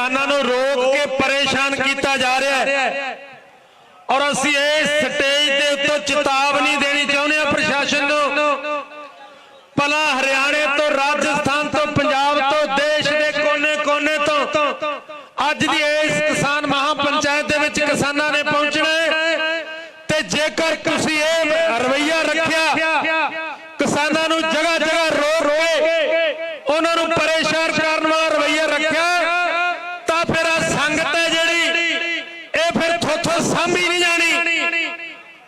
ਕਿਸਾਨਾਂ ਨੂੰ ਰੋਕ ਕੇ ਪਰੇਸ਼ਾਨ ਕੀਤਾ ਜਾ ਰਿਹਾ ਹੈ। ਔਰ ਅਸੀਂ ਇਸ ਸਟੇਜ ਦੇ ਉੱਤੇ ਚੇਤਾਵਨੀ ਦੇਣੀ ਚਾਹੁੰਦੇ ਹਾਂ ਪ੍ਰਸ਼ਾਸਨ ਨੂੰ। ਭਲਾ ਹਰਿਆਣੇ ਤੋਂ ਰਾਜਸਥਾਨ ਤੋਂ ਪੰਜਾਬ ਤੋਂ ਦੇਸ਼ ਦੇ ਕੋਨੇ-ਕੋਨੇ ਤੋਂ ਅੱਜ ਦੀ ਇਸ ਕਿਸਾਨ ਮਹਾਪੰਚਾਇਤ ਦੇ ਵਿੱਚ ਕਿਸਾਨਾਂ ਨੇ ਪਹੁੰਚਣਾ ਹੈ ਤੇ ਜੇਕਰ ਤੁਸੀਂ ਇਹ ਰਵਈਆ ਰੱਖਿਆ ਕਿਸਾਨਾਂ ਨੂੰ ਜਗ੍ਹਾ ਜਗ੍ਹਾ ਰੋਕ ਕੇ ਉਹਨਾਂ ਨੂੰ ਪਰੇਸ਼ਾਨ ਕਰਨ ਵਾਲਾ ਰਵਈਆ ਰੱਖਿਆ ਤਾਂ ਫਿਰ ਆ ਸੰਗਤ ਹੈ ਜਿਹੜੀ ਇਹ ਫਿਰ ਥੋਥੋਂ ਸਾਂਭੀ ਨਹੀਂ ਜਾਣੀ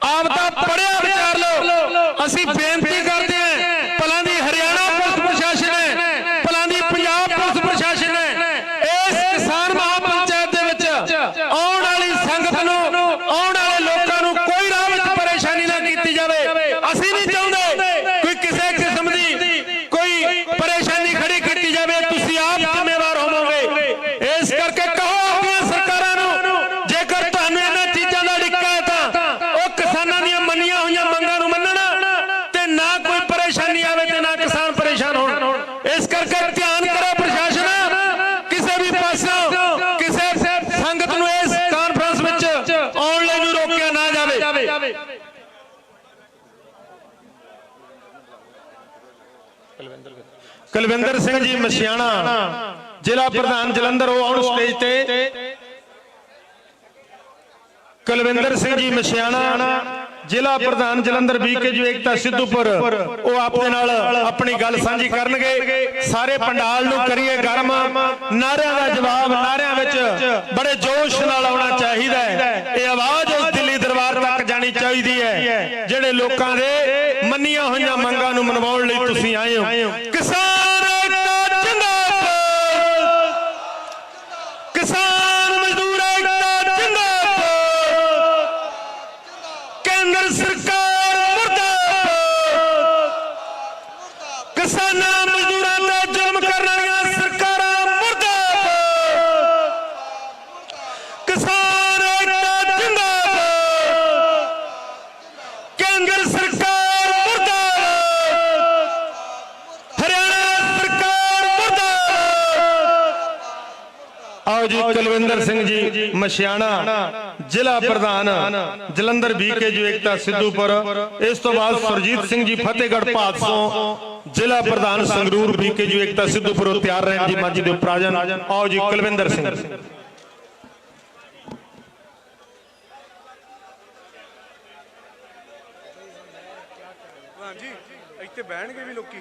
ਆਪ ਦਾ ਪੜਿਆ ਵਿਚਾਰ ਲਓ ਅਸੀਂ ਬੇਨਤੀ ਕਰਦੇ ਹਾਂ ਭਲਾਂ ਦੀ ਹਰਿਆਣਾ ਪੁਲਿਸ ਪ੍ਰਸ਼ਾਸਨ ਹੈ ਭਲਾਂ ਦੀ ਪੰਜਾਬ ਪੁਲਿਸ ਪ੍ਰਸ਼ਾਸਨ ਹੈ ਇਸ ਕਿਸਾਨ ਮਹਾਪੰਚਾਇਤ ਦੇ ਵਿੱਚ ਆਉਣ ਵਾਲੀ ਸੰਗਤ ਨੂੰ ਆਉਣ ਵਾਲੇ ਲੋਕਾਂ ਨੂੰ ਕੋਈ ਰਾਹ ਵਿੱਚ ਪਰੇਸ਼ਾਨੀ ਨਾ ਕੀਤੀ ਜਾਵੇ ਅਸੀਂ ਨਹੀਂ ਚਾਹੁੰਦੇ ਕੋਈ ਕਿਸੇ ਕਿਸਮ ਦੀ ਕੋਈ ਪਰੇਸ਼ਾਨੀ ਖੜੀ ਕੀਤੀ ਜਾਵੇ ਤੁਸੀਂ ਆਪ ਜ਼ਿੰਮੇਵਾਰ ਹੋਵੋਗੇ ਇਸ ਕਰਕੇ ਕਹੋ ਆਪਣੀਆਂ ਸਰਕਾਰਾਂ ਨੂੰ ਜੇਕਰ ਤੁਹਾਨੂੰ ਇਹਨਾਂ ਚੀਜ਼ਾਂ ਦਾ ਡਿੱਕਾ ਹੈ ਤਾਂ ਉਹ ਕਿਸਾਨਾਂ ਦੀਆਂ ਮੰਨੀਆਂ ਹੋਈਆਂ ਮੰਗਾਂ ਨੂੰ ਮੰਨਣ ਤੇ ਨਾ ਕੋਈ ਪਰੇਸ਼ਾਨੀ ਆਵੇ ਤੇ ਨਾ ਕਿਸਾਨ ਪਰੇਸ਼ਾਨ ਹੋਣ ਇਸ ਕਰਕੇ ਧਿਆਨ ਕਰੋ ਪ੍ਰਸ਼ਾਸਨ ਕਿਸੇ ਵੀ ਪਾਸੋਂ ਕਿਸੇ ਸੰਗਤ ਨੂੰ ਇਸ ਕਾਨਫਰੰਸ ਵਿੱਚ ਆਉਣ ਲਈ ਨੂੰ ਰੋਕਿਆ ਨਾ ਜਾਵੇ ਕੁਲਵਿੰਦਰ ਸਿੰਘ ਜੀ ਮਸ਼ਿਆਣਾ ਜ਼ਿਲ੍ਹਾ ਪ੍ਰਧਾਨ ਜਲੰਧਰ ਉਹ ਆਉਣ ਸਟੇਜ ਤੇ। ਕੁਲਵਿੰਦਰ ਸਿੰਘ ਜੀ ਮਸ਼ਿਆਣਾ ਜ਼ਿਲ੍ਹਾ ਪ੍ਰਧਾਨ ਜਲੰਧਰ ਬੀਕੇ ਜੋ ਏਕਤਾ ਸਿੱਧੂਪੁਰ ਉਹ ਆਪਦੇ ਨਾਲ ਆਪਣੀ ਗੱਲ ਸਾਂਝੀ ਕਰਨਗੇ। ਸਾਰੇ ਪੰਡਾਲ ਨੂੰ ਕਰੀਏ ਗਰਮ। ਨਾਰਿਆਂ ਦਾ ਜਵਾਬ ਨਾਰਿਆਂ ਵਿੱਚ ਬੜੇ ਜੋਸ਼ ਨਾਲ ਆਉਣਾ ਚਾਹੀਦਾ ਹੈ। ਇਹ ਆਵਾਜ਼ ਉਸ ਦਿੱਲੀ ਦਰਬਾਰ ਤੱਕ ਜਾਣੀ ਚਾਹੀਦੀ ਹੈ। ਜਿਹੜੇ ਲੋਕਾਂ ਦੇ ਮੰਨੀਆਂ ਹੋਈਆਂ ਮੰਗਾਂ ਨੂੰ ਮਨਵਾਉਣ ਲਈ ਤੁਸੀਂ ਆਏ ਹੋ। ਕਿਸਾਨ ਏਕਤਾ ਜਿੰਦਾਬਾਦ ਕਿਸਾਨ ਮਜ਼ਦੂਰ ਏਕਤਾ ਜਿੰਦਾਬਾਦ ਕੇਂਦਰ ਸਰਕਾਰ ਮੁਰਦਾਬਾਦ ਕਿਸਾਨਾਂ ਮਜ਼ਦੂਰਾਂ ਤੇ ਜ਼ੁਲਮ ਕਰਨ ਵਾਲੀਆਂ ਸਰਕਾਰਾਂ ਮੁਰਦਾਬਾਦ ਕਿਸਾਨ ਏਕਤਾ ਜਿੰਦਾਬਾਦ ਕੇਂਦਰ ਸਰਕਾਰ ਮੁਰਦਾਬਾਦ ਹਰਿਆਣਾ ਸਰਕਾਰ ਮੁਰਦਾਬਾਦ ਆਓ ਜੀ ਕੁਲਵਿੰਦਰ ਸਿੰਘ ਜੀ ਮਸ਼ਿਆਣਾ ਜ਼ਿਲ੍ਹਾ ਪ੍ਰਧਾਨ ਜਲੰਧਰ ਬੀਕੇ ਜੋ ਏਕਤਾ ਸਿੱਧੂਪੁਰ ਇਸ ਤੋਂ ਬਾਅਦ ਸੁਰਜੀਤ ਸਿੰਘ ਜੀ ਫਤਿਹਗੜ੍ਹ ਭਾਦਸੋਂ ਜ਼ਿਲ੍ਹਾ ਪ੍ਰਧਾਨ ਸੰਗਰੂਰ ਬੀਕੇ ਜੋ ਏਕਤਾ ਸਿੱਧੂਪੁਰ ਤਿਆਰ ਰਹਿਣ ਦੇ ਉੱਪਰ ਆ ਜਾਣ ਆਓ ਜੀ ਕੁਲਵਿੰਦਰ ਸਿੰਘ। ਹਾਂਜੀ ਇੱਥੇ ਬਹਿਣਗੇ ਵੀ ਲੋਕੀ।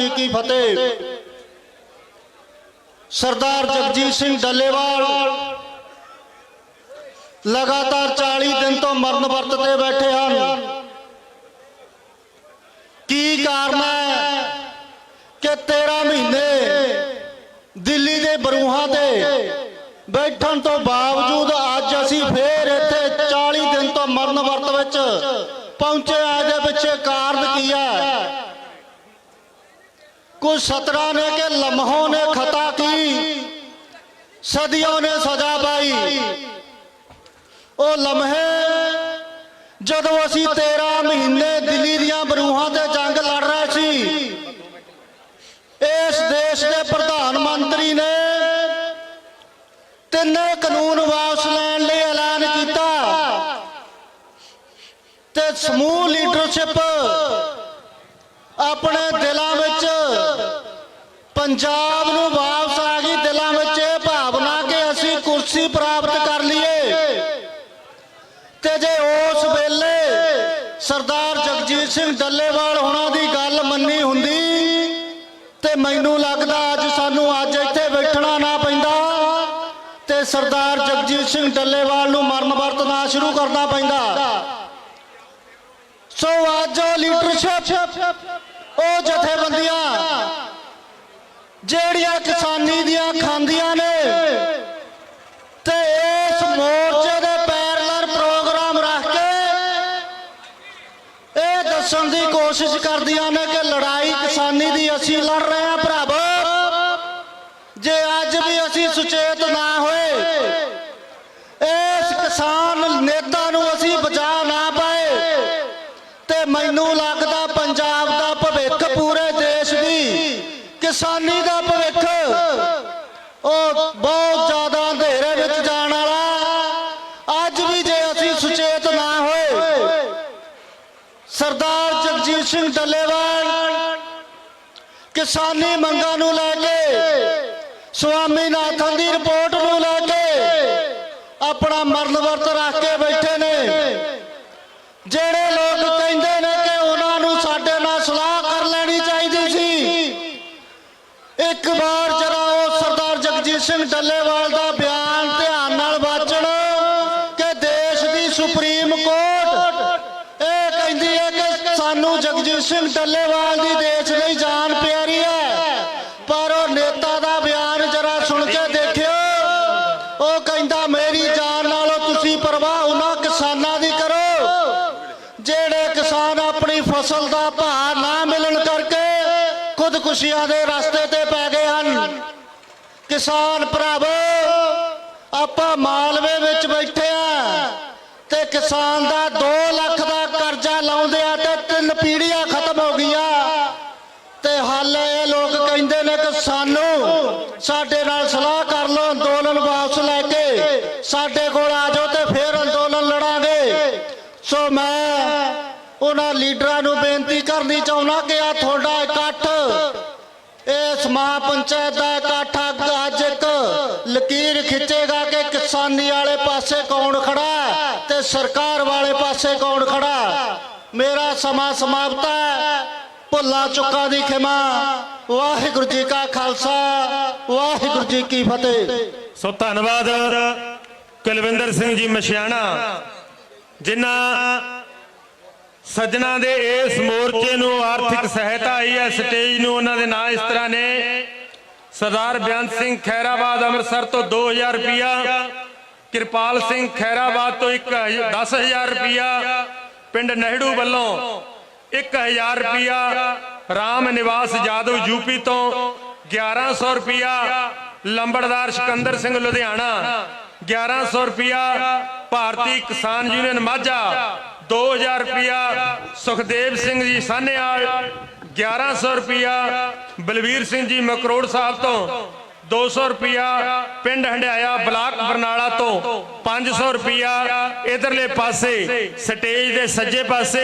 ਜੀ ਕੀ ਫਤਿਹ। ਸਰਦਾਰ ਜਗਜੀਤ ਸਿੰਘ ਡੱਲੇਵਾਲ ਲਗਾਤਾਰ 40 ਦਿਨ ਤੋਂ ਮਰਨ ਵਰਤ ਤੇ ਬੈਠੇ ਹਨ। ਕੀ ਕਾਰਨ ਹੈ ਕਿ 13 ਮਹੀਨੇ ਦਿੱਲੀ ਦੇ ਬਰੂਹਾਂ ਤੇ ਬੈਠਣ ਤੋਂ ਬਾਵਜੂਦ ਅੱਜ ਅਸੀਂ ਫੇਰ ਇੱਥੇ 40 ਦਿਨ ਤੋਂ ਮਰਨ ਵਰਤ ਵਿੱਚ ਪਹੁੰਚੇ ਆ, ਇਹਦੇ ਪਿੱਛੇ ਕਾਰਨ ਕੀ ਹੈ? ਕੁਝ ਸਤਰਾਂ ਨੇ ਕਿ ਲਮਹੋਂ ਨੇ ਖਤਾ ਕੀ? ਸਦੀਆਂ ਨੇ ਸਜ਼ਾ ਪਾਈ। ਉਹ ਲਮਹੇ, ਜਦੋਂ ਅਸੀਂ 13 ਮਹੀਨੇ ਦਿੱਲੀ ਦੀਆਂ ਬਰੂਹਾਂ ਤੇ ਜੰਗ ਲੜ ਰਹੇ ਸੀ, ਇਸ ਦੇਸ਼ ਦੇ ਪ੍ਰਧਾਨ ਮੰਤਰੀ ਨੇ ਤਿੰਨੇ ਕਾਨੂੰਨ ਵਾਪਸ ਲੈਣ ਲਈ ਐਲਾਨ ਕੀਤਾ ਤੇ ਸਮੂਹ ਲੀਡਰਸ਼ਿਪ ਆਪਣੇ ਦਿਲਾਂ ਪੰਜਾਬ ਨੂੰ ਵਾਪਸ ਆ ਗਈ, ਦਿਲਾਂ ਵਿੱਚ ਇਹ ਭਾਵਨਾ ਕਿ ਅਸੀਂ ਕੁਰਸੀ ਪ੍ਰਾਪਤ ਕਰ ਲਈਏ। ਤੇ ਜੇ ਉਸ ਵੇਲੇ ਸਰਦਾਰ ਜਗਜੀਤ ਸਿੰਘ ਡੱਲੇਵਾਲ ਹੋਣਾ ਦੀ ਗੱਲ ਮੰਨੀ ਹੁੰਦੀ, ਤੇ ਮੈਨੂੰ ਲੱਗਦਾ ਅੱਜ ਸਾਨੂੰ ਅੱਜ ਇੱਥੇ ਬੈਠਣਾ ਨਾ ਪੈਂਦਾ, ਤੇ ਸਰਦਾਰ ਜਗਜੀਤ ਸਿੰਘ ਡੱਲੇਵਾਲ ਨੂੰ ਮਰਨ ਵਰਤਣਾ ਸ਼ੁਰੂ ਕਰਨਾ ਪੈਂਦਾ। ਸੋ ਅੱਜ ਉਹ ਲੀਡਰਸ਼ਿਪ, ਉਹ ਜਥੇਬੰਦੀਆਂ ਜਿਹੜੀਆਂ ਕਿਸਾਨੀ ਦੀਆਂ ਖਾਂਦੀਆਂ ਨੇ, ਤੇ ਇਸ ਮੋਰਚੇ ਦੇ ਪੈਰਲਰ ਪ੍ਰੋਗਰਾਮ ਰੱਖ ਕੇ ਇਹ ਦੱਸਣ ਦੀ ਕੋਸ਼ਿਸ਼ ਕਰਦੀਆਂ ਨੇ ਸਿੰਘ ਡੱਲੇਵਾਲ, ਕਿਸਾਨੀ ਮੰਗਾਂ ਨੂੰ ਲੈ ਕੇ, ਸਵਾਮੀਨਾਥਨ ਦੀ ਰਿਪੋਰਟ ਨੂੰ ਲੈ ਕੇ, ਆਪਣਾ ਮਰਨ ਵਰਤ ਰੱਖ ਕੇ ਕਿਸਾਨਾਂ ਦੀ ਕਰੋ। ਜਿਹੜੇ ਕਿਸਾਨ ਆਪਣੀ ਫਸਲ ਦਾ ਭਾਅ ਨਾ ਮਿਲਣ ਕਰਕੇ ਖੁਦਕੁਸ਼ੀਆਂ ਦੇ ਰਸਤੇ ਤੇ ਪੈ ਗਏ ਹਨ। ਕਿਸਾਨ ਭਰਾਵੋ, ਆਪਾਂ ਮਾਲਵੇ ਵਿੱਚ ਬੈਠੇ ਆ ਤੇ ਕਿਸਾਨ ਦਾ 2 ਲੱਖ ਦਾ ਕਰਜ਼ਾ ਲਾਉਂਦੇ ਆ ਤੇ ਤਿੰਨ ਪੀੜੀਆਂ ਖਤਮ ਹੋ ਗਈਆਂ। ਤੇ ਹਾਲੇ ਇਹ ਲੋਕ ਕਹਿੰਦੇ ਨੇ ਕਿ ਸਾਨੂੰ ਸਾਡੇ ਨਾਲ ਸਲਾਹ ਕਰ ਲਓ, ਅੰਦੋਲਨ ਵਾਪਸ ਲੈ ਕੇ ਸਾਡੇ ਕੋਲ ਆ ਜਾਓ ਤੇ ਫੇਰ ਅੰਦੋਲਨ ਲੜਾਂਗੇ ਸੋ ਮੈਂ ਉਹਨਾਂ ਲੀਡਰਾਂ ਨੂੰ ਬੇਨਤੀ ਕਰਨੀ ਚਾਹੁੰਦਾ ਕਿ ਆ ਤੁਹਾਡਾ ਇਕੱਠ, ਇਸ ਮਹਾ ਪੰਚਾਇਤ ਦਾ ਇਕੱਠ ਅੱਜ ਇੱਕ ਲਕੀਰ ਖਿੱਚੇਗਾ ਕਿ ਕਿਸਾਨੀ ਵਾਲੇ ਪਾਸੇ ਕੌਣ ਖੜਾ ਤੇ ਸਰਕਾਰ ਵਾਲੇ ਪਾਸੇ ਕੌਣ ਖੜਾ ਮੇਰਾ ਸਮਾਂ ਸਮਾਪਤ ਹੈ। ਭੁੱਲਾ ਚੁੱਕਾ ਦੀ ਖਿਮਾ। ਵਾਹਿਗੁਰੂ ਜੀ ਕਾ ਖਾਲਸਾ। ਵਾਹਿਗੁਰੂ ਜੀ ਕੀ ਫਤਿਹ। ਸੋ ਧੰਨਵਾਦ ਕੁਲਵਿੰਦਰ ਸਿੰਘ ਜੀ ਮਸ਼ਿਆਣਾ। ਜਿਨ੍ਹਾਂ ਸੱਜਣਾ ਦੇ ਇਸ ਮੋਰਚੇ ਨੂੰ ਆਰਥਿਕ ਸਹਾਇਤਾ ਆਈ ਹੈ ਸਟੇਜ ਨੂੰ ਉਹਨਾਂ ਦੇ ਨਾਂ ਇਸ ਤਰ੍ਹਾਂ ਨੇ। ਸਰਦਾਰ ਬੇਅੰਤ ਸਿੰਘ ਖੈਰਾਬਾਦ ਅੰਮ੍ਰਿਤਸਰ ਤੋਂ 2000 ਰੁਪਿਆ ਕਿਰਪਾਲ ਸਿੰਘ ਖੈਰਾਬਾਦ ਤੋਂ 10000 ਰੁਪਿਆ ਪਿੰਡ ਨਹਿੜੂ ਵੱਲੋਂ 1000 ਰੁਪਿਆ ਰਾਮ ਨਿਵਾਸ ਜਾਦਵ ਯੂਪੀ ਤੋਂ 1100 ਰੁਪਿਆ ਲੰਬੜਦਾਰ ਸਿਕੰਦਰ ਸਿੰਘ ਲੁਧਿਆਣਾ। 1100 ਰੁਪਿਆ ਭਾਰਤੀ ਕਿਸਾਨ ਯੂਨੀਅਨ ਮਾਝਾ 2000 ਰੁਪਿਆ ਸੁਖਦੇਵ ਸਿੰਘ ਜੀ ਸਾਨੇਵਾਲ 1100 ਰੁਪਿਆ ਬਲਵੀਰ ਸਿੰਘ ਜੀ ਮਕਰੋੜ ਸਾਹਿਬ ਤੋਂ 200 ਰੁਪਿਆ ਪਿੰਡ ਹੰਡਿਆਇਆ ਬਲਾਕ ਬਰਨਾਲਾ ਤੋਂ 500 ਰੁਪਿਆ ਇਧਰਲੇ ਪਾਸੇ, ਸਟੇਜ ਦੇ ਸੱਜੇ ਪਾਸੇ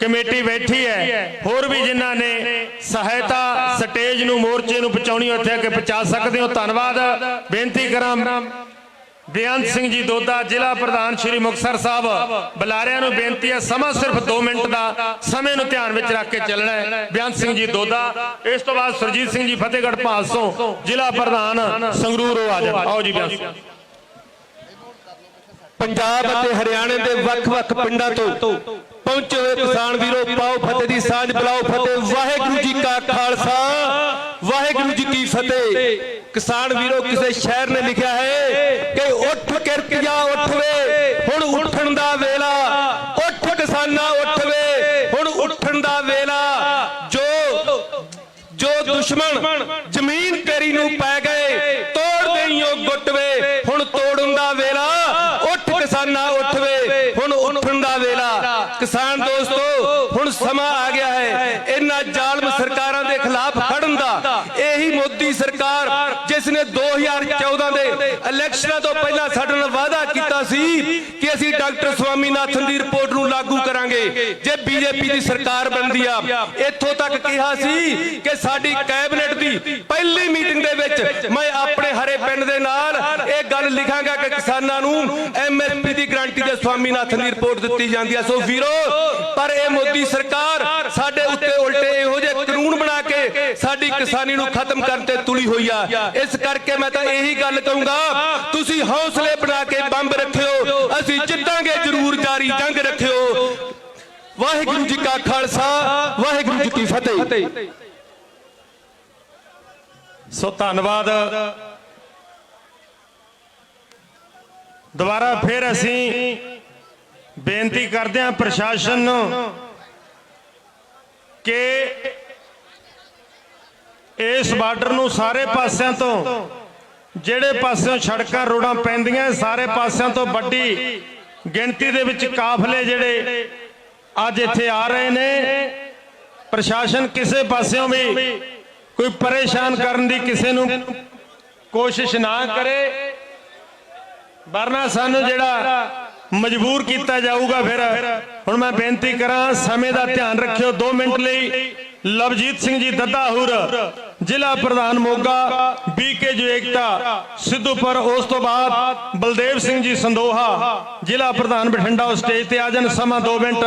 ਕਮੇਟੀ ਬੈਠੀ ਹੈ। ਹੋਰ ਵੀ ਜਿਨ੍ਹਾਂ ਨੇ ਸਹਾਇਤਾ ਸਟੇਜ ਨੂੰ ਮੋਰਚੇ ਨੂੰ ਪਹੁੰਚਾਉਣੀ ਉੱਥੇ ਆ ਕੇ ਪਹੁੰਚਾ ਸਕਦੇ ਹੋ। ਧੰਨਵਾਦ। ਬੇਨਤੀ ਕਰਾਂ ਬੇਅੰਤ ਸਿੰਘ ਜੀ ਦੋਦਾ, ਜ਼ਿਲ੍ਹਾ ਪ੍ਰਧਾਨ ਸ਼੍ਰੀ ਮੁਕਤਸਰ ਸਾਹਿਬ। ਬੁਲਾਰਿਆਂ ਨੂੰ ਬੇਨਤੀ ਹੈ, ਸਮਾਂ ਸਿਰਫ 2 ਮਿੰਟ ਦਾ, ਸਮੇਂ ਨੂੰ ਧਿਆਨ ਵਿੱਚ ਰੱਖ ਕੇ ਚੱਲਣਾ ਹੈ। ਬੇਅੰਤ ਸਿੰਘ ਜੀ ਦੋਦਾ, ਇਸ ਤੋਂ ਬਾਅਦ ਸੁਰਜੀਤ ਸਿੰਘ ਜੀ ਫਤਿਹਗੜ੍ਹ ਭਾਲਸੋਂ ਜ਼ਿਲ੍ਹਾ ਪ੍ਰਧਾਨ ਸੰਗਰੂਰ ਆ ਜਾਣ। ਆਓ ਜੀ ਬੇਅੰਤ ਸਿੰਘ। ਪੰਜਾਬ ਅਤੇ ਹਰਿਆਣੇ ਦੇ ਵੱਖ-ਵੱਖ ਪਿੰਡਾਂ ਤੋਂ ਪਹੁੰਚੇ ਹੋਏ ਕਿਸਾਨ ਵੀਰੋ, ਪਾਓ ਫਤਿਹ ਦੀ ਸਾਂਝ, ਬੁਲਾਓ ਫਤਿਹ। ਵਾਹਿਗੁਰੂ ਜੀ ਕਾ ਖਾਲਸਾ, ਵਾਹਿਗੁਰੂ ਜੀ ਕੀ ਫਤਿਹ। ਕਿਸਾਨ ਵੀਰੋ, ਕਿਸੇ ਸ਼ਹਿਰ ਨੇ ਲਿਖਿਆ ਹੈ ਕਿ ਉੱਠ ਕਿਰਤੀਆ ਉੱਠ ਵੇ ਹੁਣ ਉੱਠਣ ਦਾ ਵੇਲਾ ਉੱਠ ਕਿਸਾਨਾ ਉੱਠ ਵੇ ਹੁਣ ਉੱਠਣ ਦਾ ਵੇਲਾ ਜੋ ਜੋ ਦੁਸ਼ਮਣ, ਜ਼ਮੀਨ ਤੇਰੀ ਨੂੰ ਪੈ ਗਏ, ਤੋੜ ਦੇਈਓ ਗੁੱਟ ਵੇ ਹੁਣ ਤੋੜਨ ਦਾ ਵੇਲਾ, ਉੱਠ ਕਿਸਾਨਾ ਉੱਠਵੇ, ਹੁਣ ਉੱਠਣ ਦਾ ਵੇਲਾ। ਕਿਸਾਨ ਦੋਸਤੋ, ਹੁਣ ਸਮਾਂ ਆ ਗਿਆ ਹੈ, ਇਹਨਾਂ ਜ਼ਾਲਮ ਸਰਕਾਰਾਂ ਦੇ ਖਿਲਾਫ ਖੜਨ ਦਾ ਇਹੀ ਮੋਦੀ ਸਰਕਾਰ ਜਿਸ ਨੇ 2014 ਦੇ ਇਲੈਕਸ਼ਨਾਂ ਤੋਂ ਪਹਿਲਾਂ ਸਾਡੇ ਨਾਲ ਵਾਅਦਾ ਕੀਤਾ ਸੀ ਕਿ ਅਸੀਂ ਡਾਕਟਰ ਸਵਾਮੀਨਾਥਨ ਦੀ ਰਿਪੋਰਟ ਨੂੰ ਲਾਗੂ ਕਰਾਂਗੇ। ਜੇ ਬੀਜੇਪੀ ਦੀ ਸਰਕਾਰ ਬਣਦੀ ਆ, ਇੱਥੋਂ ਤੱਕ ਕਿਹਾ ਸੀ ਕਿ ਸਾਡੀ ਕੈਬਨਿਟ ਦੀ ਪਹਿਲੀ ਮੀਟਿੰਗ ਦੇ ਵਿੱਚ ਮੈਂ ਆਪਣੇ ਹਰੇ ਪਿੰਡ ਦੇ ਨਾਲ ਇਹ ਗੱਲ ਲਿਖਾਂਗਾ ਕਿ ਕਿਸਾਨਾਂ ਨੂੰ ਐਮਐਸਪੀ ਦੀ ਗਰੰਟੀ ਦੇ ਸਵਾਮੀਨਾਥਨ ਦੀ ਰਿਪੋਰਟ ਦਿੱਤੀ ਜਾਂਦੀ ਆ। ਸੋ ਵੀਰੋ, ਪਰ ਇਹ ਮੋਦੀ ਸਰਕਾਰ ਸਾਡੇ ਉੱਤੇ ਉਲਟੇ ਇਹੋ ਜਿਹੇ ਕਾਨੂੰਨ ਬਣਾ ਕੇ ਸਾਡੀ ਕਿਸਾਨੀ ਨੂੰ ਖਤਮ ਕਰਨ ਤੇ ਤੁਲੀ ਹੋਈ ਆ। ਇਸ ਕਰਕੇ ਮੈਂ ਤਾਂ ਇਹੀ ਗੱਲ ਕਹੂੰਗਾ ਤੁਸੀਂ ਹੌਸਲੇ ਬਣਾ ਕੇ ਬੰਬ ਰੱਖਿਓ। ਅਸੀਂ ਜਿੱਤਾਂਗੇ ਜ਼ਰੂਰ ਜਾਰੀ ਜੰਗ ਰੱਖਿਓ। ਵਾਹਿਗੁਰੂ ਜੀ ਕਾ ਖਾਲਸਾ ਵਾਹਿਗੁਰੂ ਜੀ ਕੀ ਫਤਿਹ। ਸੋ ਧੰਨਵਾਦ। ਦੁਬਾਰਾ ਫਿਰ ਅਸੀਂ ਬੇਨਤੀ ਕਰਦੇ ਹਾਂ ਪ੍ਰਸ਼ਾਸਨ ਨੂੰ ਕਿ ਇਸ ਬਾਰਡਰ ਨੂੰ ਸਾਰੇ ਪਾਸਿਆਂ ਤੋਂ, ਜਿਹੜੇ ਪਾਸਿਓਂ ਸੜਕਾਂ ਰੋਡਾਂ ਪੈਂਦੀਆਂ, ਸਾਰੇ ਪਾਸਿਆਂ ਤੋਂ ਵੱਡੀ ਗਿਣਤੀ ਦੇ ਵਿੱਚ ਕਾਫਲੇ ਜਿਹੜੇ ਅੱਜ ਇੱਥੇ ਆ ਰਹੇ ਨੇ। ਪ੍ਰਸ਼ਾਸਨ ਕਿਸੇ ਪਾਸਿਓਂ ਵੀ ਕੋਈ ਪਰੇਸ਼ਾਨ ਕਰਨ ਦੀ ਕਿਸੇ ਨੂੰ ਕੋਸ਼ਿਸ਼ ਨਾ ਕਰੇ। ਵਰਨਾ ਸਾਨੂੰ ਜਿਹੜਾ ਮਜਬੂਰ ਕੀਤਾ ਜਾਊਗਾ ਫਿਰ, ਹੁਣ ਮੈਂ ਬੇਨਤੀ ਕਰਾਂ, ਸਮੇਂ ਦਾ ਧਿਆਨ ਰੱਖਿਓ। 2 ਮਿੰਟ ਲਈ ਲਵਜੀਤ ਸਿੰਘ ਜੀ, ਦੱਦਾ ਦੱਦਾਹੂਰ ਜ਼ਿਲ੍ਹਾ ਪ੍ਰਧਾਨ ਮੋਗਾ ਬੀਕੇ ਜੁਏਕਤਾ ਸਿੱਧੂਪੁਰ। ਉਸ ਤੋਂ ਬਾਅਦ ਬਲਦੇਵ ਸਿੰਘ ਜੀ ਸੰਦੋਹਾ, ਜ਼ਿਲ੍ਹਾ ਪ੍ਰਧਾਨ ਬਠਿੰਡਾ ਉਹ ਸਟੇਜ ਤੇ ਆ ਜਾਣ। ਸਮਾਂ 2 ਮਿੰਟ।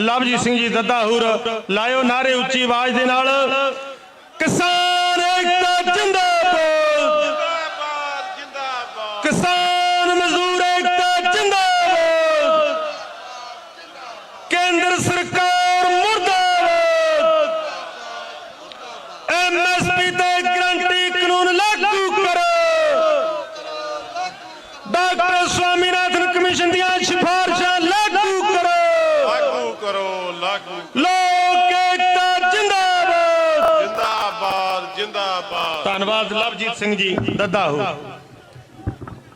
ਲਵਜੀਤ ਸਿੰਘ ਜੀ ਦੱਦਾਹੂਰ ਲਾਇਓ ਨਾਰੇ ਉੱਚੀ ਆਵਾਜ਼ ਦੇ ਨਾਲ ਕਿਸਾਨ ਏਕਤਾ ਜਿੰਦਾਬਾਦ ਜਿੰਦਾਬਾਦ ਜਿੰਦਾਬਾਦ ਕਿਸਾਨ ਮਜ਼ਦੂਰ ਏਕਤਾ ਜਿੰਦਾਬਾਦ ਕੇਂਦਰ ਸਰਕਾਰ ਮੁਰਦਾਬਾਦ ਐਮਐਸਪੀ ਤੇ ਗਰੰਟੀ ਕਾਨੂੰਨ ਲਾਗੂ ਕਰੋ ਡਾਕਟਰ ਸਵਾਮੀਨਾਥਨ ਕਮਿਸ਼ਨ ਦੀਆਂ ਸਿਫਾਰਿਸ਼ਾਂ ਲਾਗੂ ਕਰੋ ਲਾਗੂ ਕਰੋ ਲਾਗੂ ਲੋਕ ਏਕਤਾ ਜਿੰਦਾਬਾਦ ਜਿੰਦਾਬਾਦ ਜਿੰਦਾਬਾਦ ਧੰਨਵਾਦ ਲਵਜੀਤ ਸਿੰਘ ਜੀ ਦੱਦਾਹੂ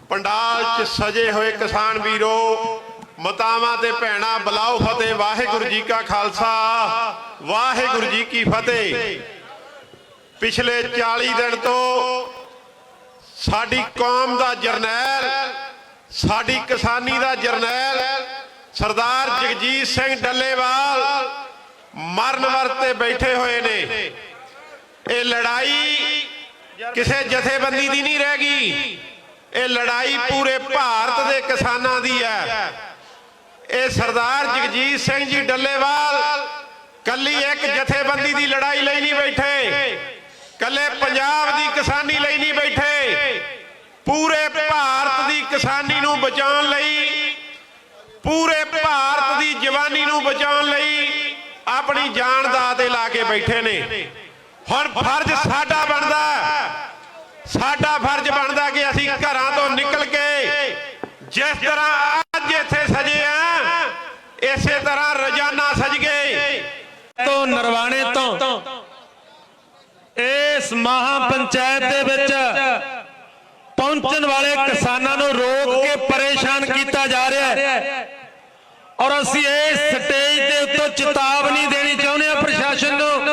ਪੰਡਾਲ 'ਚ ਸਜੇ ਹੋਏ ਕਿਸਾਨ ਵੀਰੋ, ਮਤਾਵਾਂ ਤੇ ਭੈਣਾ ਬਲਾਓ ਫਤਿਹ, ਵਾਹਿਗੁਰੂ ਜੀ ਕਾ ਖਾਲਸਾ, ਵਾਹਿਗੁਰੂ ਜੀ ਕੀ ਫਤਿਹ। ਪਿਛਲੇ 40 ਦਿਨ ਤੋਂ ਸਾਡੀ ਕੌਮ ਦਾ ਜਰਨੈਲ, ਸਾਡੀ ਕਿਸਾਨੀ ਦਾ ਜਰਨੈਲ, ਸਰਦਾਰ ਜਗਜੀਤ ਸਿੰਘ ਡੱਲੇਵਾਲ ਮਰਨ ਵਰ ਤੇ ਬੈਠੇ ਹੋਏ ਨੇ। ਇਹ ਲੜਾਈ ਕਿਸੇ ਜਥੇਬੰਦੀ ਦੀ ਨਹੀਂ ਰਹਿ ਗਈ। ਇਹ ਲੜਾਈ ਪੂਰੇ ਭਾਰਤ ਦੇ ਕਿਸਾਨਾਂ ਦੀ ਹੈ। ਇਹ ਸਰਦਾਰ ਜਗਜੀਤ ਸਿੰਘ ਜੀ ਡੱਲੇਵਾਲ ਕੱਲੀ ਇੱਕ ਜਥੇਬੰਦੀ ਦੀ ਲੜਾਈ ਲਈ ਨਹੀਂ ਬੈਠੇ। ਕੱਲੇ ਪੰਜਾਬ ਦੀ ਕਿਸਾਨੀ ਲਈ ਨਹੀਂ ਬੈਠੇ। ਪੂਰੇ ਭਾਰਤ ਦੀ ਕਿਸਾਨੀ ਨੂੰ ਬਚਾਉਣ ਲਈ, ਪੂਰੇ ਭਾਰਤ ਦੀ ਜਵਾਨੀ ਨੂੰ ਬਚਾਉਣ ਲਈ ਆਪਣੀ ਜਾਨ ਦਾ ਤੇ ਲਾ ਕੇ ਬੈਠੇ ਨੇ। ਹੁਣ ਫਰਜ਼ ਸਾਡਾ ਬਣਦਾ ਸਾਡਾ ਫਰਜ਼ ਬਣਦਾ ਕਿ ਅਸੀਂ ਘਰਾਂ ਤੋਂ ਨਿਕਲ ਕੇ ਜਿਸ ਤਰ੍ਹਾਂ ਅੱਜ ਇੱਥੇ ਸਜੇ ਆ, ਇਸੇ ਤਰ੍ਹਾਂ ਰੋਜ਼ਾਨਾ ਸਜ ਗਏ ਤੋਂ ਨਰਵਾਣੇ ਤੋਂ, ਇਸ ਮਹਾ ਪੰਚਾਇਤ ਦੇ ਵਿੱਚ ਪਹੁੰਚਣ ਵਾਲੇ ਕਿਸਾਨਾਂ ਨੂੰ ਰੋਕ ਕੇ ਪਰੇਸ਼ਾਨ ਕੀਤਾ ਜਾ ਰਿਹਾ ਹੈ। ਔਰ ਅਸੀਂ ਇਸ ਸਟੇਜ ਦੇ ਉੱਤੇ ਚੇਤਾਵਨੀ ਦੇਣੀ ਚਾਹੁੰਦੇ ਹਾਂ ਪ੍ਰਸ਼ਾਸਨ ਨੂੰ।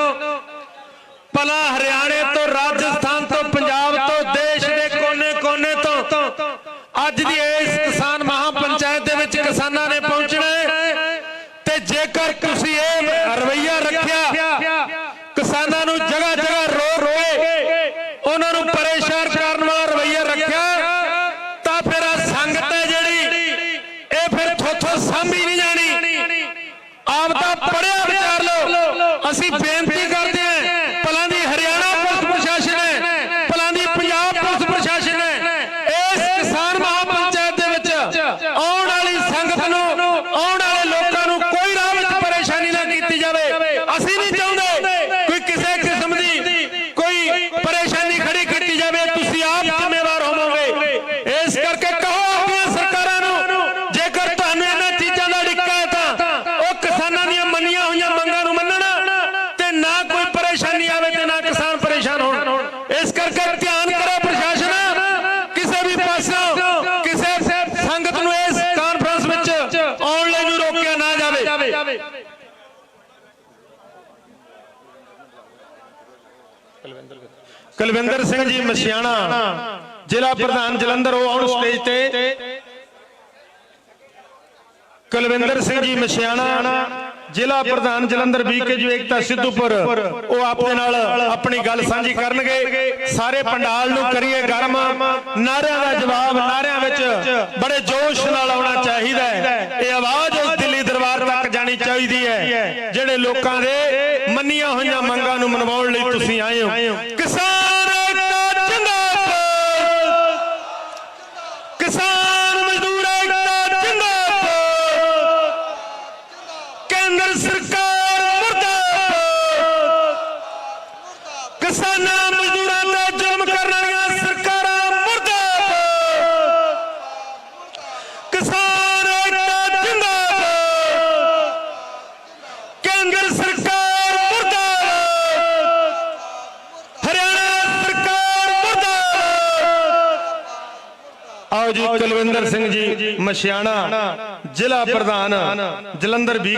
ਭਲਾ ਹਰਿਆਣੇ ਤੋਂ ਰਾਜ ਤੋਂ ਪੰਜਾਬ ਤੋਂ ਦੇਸ਼ ਦੇ ਕੋਨੇ-ਕੋਨੇ ਤੋਂ ਅੱਜ ਦੀ ਇਸ ਕਿਸਾਨ ਮਹਾ ਪੰਚਾਇਤ ਦੇ ਵਿੱਚ ਕਿਸਾਨਾਂ ਨੇ ਪਹੁੰਚਣਾ ਹੈ ਤੇ ਜੇਕਰ ਤੁਸੀਂ ਇਹ ਰਵਈਆ ਰੱਖਿਆ ਕਿਸਾਨਾਂ ਨੂੰ ਜਗ੍ਹਾ ਜਗ੍ਹਾ ਰੋ ਰੋਏ ਉਹਨਾਂ ਨੂੰ ਪਰੇਸ਼ਾਨ ਕਰਨ ਵਾਲਾ ਰਵਈਆ ਰੱਖਿਆ ਤਾਂ ਫਿਰ ਆ ਸੰਗਤ ਹੈ ਜਿਹੜੀ ਇਹ ਫਿਰ ਥੋਥੋਂ ਸਾਂਭੀ ਨਹੀਂ ਜਾਣੀ ਆਪ ਦਾ ਪੜਿਆ ਵਿਚਾਰ ਲਓ ਅਸੀਂ ਬੇਨਤੀ ਕਰਦੇ ਹਾਂ ਭਲਾਂ ਦੀ ਹਰਿਆਣਾ ਪੁਲਿਸ ਪ੍ਰਸ਼ਾਸਨ ਹੈ ਭਲਾਂ ਦੀ ਪੰਜਾਬ ਪੁਲਿਸ ਪ੍ਰਸ਼ਾਸਨ ਹੈ ਇਸ ਕਿਸਾਨ ਮਹਾਪੰਚਾਇਤ ਦੇ ਵਿੱਚ ਆਉਣ ਵਾਲੀ ਸੰਗਤ ਨੂੰ ਆਉਣ ਵਾਲੇ ਲੋਕਾਂ ਨੂੰ ਕੋਈ ਰਾਹ ਵਿੱਚ ਪਰੇਸ਼ਾਨੀ ਨਾ ਕੀਤੀ ਜਾਵੇ ਅਸੀਂ ਨਹੀਂ ਚਾਹੁੰਦੇ ਕੋਈ ਕਿਸੇ ਕਿਸਮ ਦੀ ਕੋਈ ਪਰੇਸ਼ਾਨੀ ਖੜੀ ਕੀਤੀ ਜਾਵੇ ਤੁਸੀਂ ਆਪ ਜ਼ਿੰਮੇਵਾਰ ਹੋਵੋਗੇ ਇਸ ਕਰਕੇ ਕਹੋ ਆਪਣੀਆਂ ਸਰਕਾਰਾਂ ਨੂੰ ਜੇਕਰ ਤੁਹਾਨੂੰ ਇਹਨਾਂ ਚੀਜ਼ਾਂ ਦਾ ਡਿੱਕਾ ਹੈ ਤਾਂ ਉਹ ਕਿਸਾਨਾਂ ਦੀਆਂ ਮੰਨੀਆਂ ਹੋਈਆਂ ਮੰਗਾਂ ਨੂੰ ਮੰਨਣ ਤੇ ਨਾ ਕੋਈ ਪਰੇਸ਼ਾਨੀ ਆਵੇ ਤੇ ਨਾ ਕਿਸਾਨ ਪਰੇਸ਼ਾਨ ਹੋਣ ਇਸ ਕਰਕੇ ਧਿਆਨ ਕਰੋ ਪ੍ਰਸ਼ਾਸਨ ਕਿਸੇ ਵੀ ਪਾਸੋਂ ਕਿਸੇ ਸੰਗਤ ਨੂੰ ਇਸ ਕਾਨਫਰੰਸ ਵਿੱਚ ਆਉਣ ਲਈ ਨੂੰ ਰੋਕਿਆ ਨਾ ਜਾਵੇ ਕੁਲਵਿੰਦਰ ਸਿੰਘ ਜੀ ਮਸਿਆਣਾ ਜ਼ਿਲ੍ਹਾ ਪ੍ਰਧਾਨ ਜਲੰਧਰ, ਉਹ ਆਉਣ ਸਟੇਜ ਤੇ। ਕੁਲਵਿੰਦਰ ਸਿੰਘ ਜੀ ਮਸਿਆਣਾ ਜ਼ਿਲ੍ਹਾ ਪ੍ਰਧਾਨ ਜਲੰਧਰ ਬੀਕੇ ਜੋ ਏਕਤਾ ਸਿੱਧੂਪੁਰ, ਉਹ ਆਪਣੇ ਨਾਲ ਆਪਣੀ ਗੱਲ ਸਾਂਝੀ ਕਰਨਗੇ। ਸਾਰੇ ਪੰਡਾਲ ਨੂੰ ਕਰੀਏ ਗਰਮ। ਨਾਰਿਆਂ ਦਾ ਜਵਾਬ, ਨਾਰਿਆਂ ਵਿੱਚ ਬੜੇ ਜੋਸ਼ ਨਾਲ ਆਉਣਾ ਚਾਹੀਦਾ ਹੈ। ਇਹ ਆਵਾਜ਼ ਉਸ ਦਿੱਲੀ ਦਰਬਾਰ ਤੱਕ ਜਾਣੀ ਚਾਹੀਦੀ ਹੈ, ਜਿਹੜੇ ਲੋਕਾਂ ਦੇ ਮੰਨੀਆਂ ਹੋਈਆਂ ਮੰਗਾਂ ਨੂੰ ਮਨਵਾਉਣ ਲਈ ਤੁਸੀਂ ਆਏ ਹੋ ਕਿਸਾਨ ਏਕਤਾ ਜਿੰਦਾਬਾਦ ਕਿਸਾਨ ਮਜ਼ਦੂਰ ਏਕਤਾ ਜਿੰਦਾਬਾਦ ਕੇਂਦਰ ਸਰਕਾਰ ਮੁਰਦਾਬਾਦ ਕਿਸਾਨਾਂ ਮਜ਼ਦੂਰਾਂ ਤੇ ਜ਼ੁਲਮ ਕਰਨ ਵਾਲੀਆਂ ਸਰਕਾਰਾਂ ਮੁਰਦਾਬਾਦ ਕਿਸਾਨ ਏਕਤਾ ਜਿੰਦਾਬਾਦ ਕੇਂਦਰ ਸਰਕਾਰ ਮੁਰਦਾਬਾਦ ਆਓ ਜੀ ਕੁਲਵਿੰਦਰ ਸਿੰਘ ਜੀ ਮਸ਼ਿਆਣਾ ਜ਼ਿਲ੍ਹਾ ਪ੍ਰਧਾਨ ਜਲੰਧਰ ਵੀ